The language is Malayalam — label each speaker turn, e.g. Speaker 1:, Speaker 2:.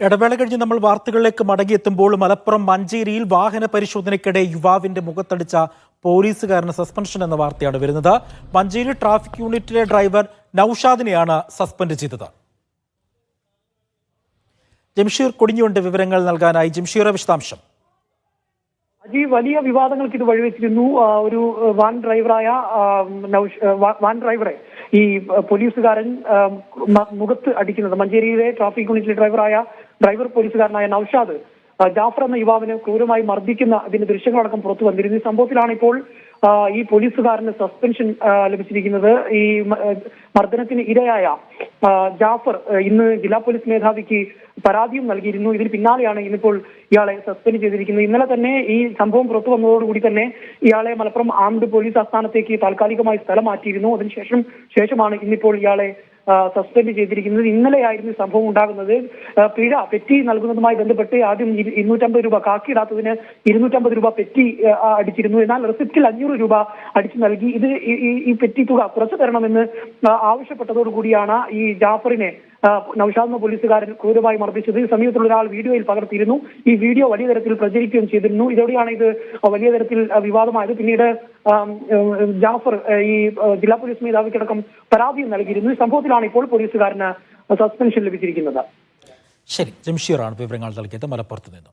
Speaker 1: ഇടവേള കഴിഞ്ഞ് നമ്മൾ വാർത്തകളിലേക്ക് മടങ്ങിയെത്തുമ്പോൾ മലപ്പുറം മഞ്ചേരിയിൽ വാഹന പരിശോധനയ്ക്കിടെ യുവാവിന്റെ മുഖത്തടിച്ച പോലീസുകാരന് സസ്പെൻഷൻ എന്ന വാർത്തയാണ് വരുന്നത്. മഞ്ചേരി ട്രാഫിക് യൂണിറ്റിലെ ഡ്രൈവർ നൌഷാദിനെയാണ് സസ്പെൻഡ് ചെയ്തത്. ജംഷീർ കൊടിഞ്ഞുകൊണ്ട് വിവരങ്ങൾ നൽകാനായി. ജംഷീറ വിശദാംശം.
Speaker 2: അജി വലിയ വിവാദങ്ങൾക്ക് ഇത് വഴിവെച്ചിരുന്നു ഒരു വാൻ ഡ്രൈവറായ വാൻ ഡ്രൈവറെ ഈ പോലീസുകാരൻ മുഖത്ത് അടിക്കുന്നത് മഞ്ചേരിയിലെ ട്രാഫിക് യൂണിറ്റിലെ ഡ്രൈവറായ ഡ്രൈവർ പോലീസുകാരനായ നൌഷാദ് ജാഫർ എന്ന യുവാവിനെ ക്രൂരമായി മർദ്ദിക്കുന്ന അതിന്റെ ദൃശ്യങ്ങളടക്കം പുറത്തു വന്നിരുന്നു. ഈ സംഭവത്തിലാണ് ഇപ്പോൾ ഈ പോലീസുകാരന് സസ്പെൻഷൻ ലഭിച്ചിരിക്കുന്നത്. ഈ മർദ്ദനത്തിന് ഇരയായ ജാഫർ ഇന്ന് ജില്ലാ പോലീസ് മേധാവിക്ക് പരാതിയും നൽകിയിരുന്നു. ഇതിന് പിന്നാലെയാണ് ഇന്നിപ്പോൾ ഇയാളെ സസ്പെൻഡ് ചെയ്തിരിക്കുന്നത്. ഇന്നലെ തന്നെ ഈ സംഭവം പുറത്തു വന്നതോടുകൂടി തന്നെ ഇയാളെ മലപ്പുറം ആംഡ് പോലീസ് ആസ്ഥാനത്തേക്ക് താൽക്കാലികമായി സ്ഥലം മാറ്റിയിരുന്നു. അതിനുശേഷം ശേഷമാണ് ഇന്നിപ്പോൾ ഇയാളെ സസ്പെൻഡ് ചെയ്തിരിക്കുന്നത് ഇന്നലെയായിരുന്നു സംഭവം ഉണ്ടാകുന്നത്. പിഴ പെറ്റി നൽകുന്നതുമായി ബന്ധപ്പെട്ട് ആദ്യം ഇരു- ഇരുന്നൂറ്റമ്പത് രൂപ കാക്കിയിടാത്തതിന് ഇരുന്നൂറ്റമ്പത് രൂപ പെറ്റി അടിച്ചിരുന്നു. എന്നാൽ റെസിപ്റ്റിൽ അഞ്ഞൂറ് രൂപ അടിച്ചു നൽകി. ഇത് ഈ- പെറ്റി തുക കുറച്ചു തരണമെന്ന് ആവശ്യപ്പെട്ടതോടുകൂടിയാണ് ഈ ജാഫറിനെ ആ, നൌഷാദ് എന്ന പോലീസുകാരൻ ക്രൂരമായി മർദ്ദിച്ചത്. സമീപത്തുള്ള ഒരാൾ വീഡിയോയിൽ പകർത്തിയിരുന്നു. ഈ വീഡിയോ വലിയ തരത്തിൽ പ്രചരിക്കുകയും ചെയ്തിരുന്നു. ഇതോടെയാണ് ഇത് വലിയ തരത്തിൽ വിവാദമായത്. പിന്നീട് ജാഫർ ഈ ജില്ലാ പോലീസ് മേധാവിക്കടക്കം പരാതിയും നൽകിയിരുന്നു. ഈ സംഭവത്തിലാണ് ഇപ്പോൾ പോലീസുകാരന് സസ്പെൻഷൻ ലഭിച്ചിരിക്കുന്നത്.
Speaker 1: ശരി ജംഷീറാണ് വിവരങ്ങൾ നൽകിയത് മലപ്പുറത്ത് നിന്നും.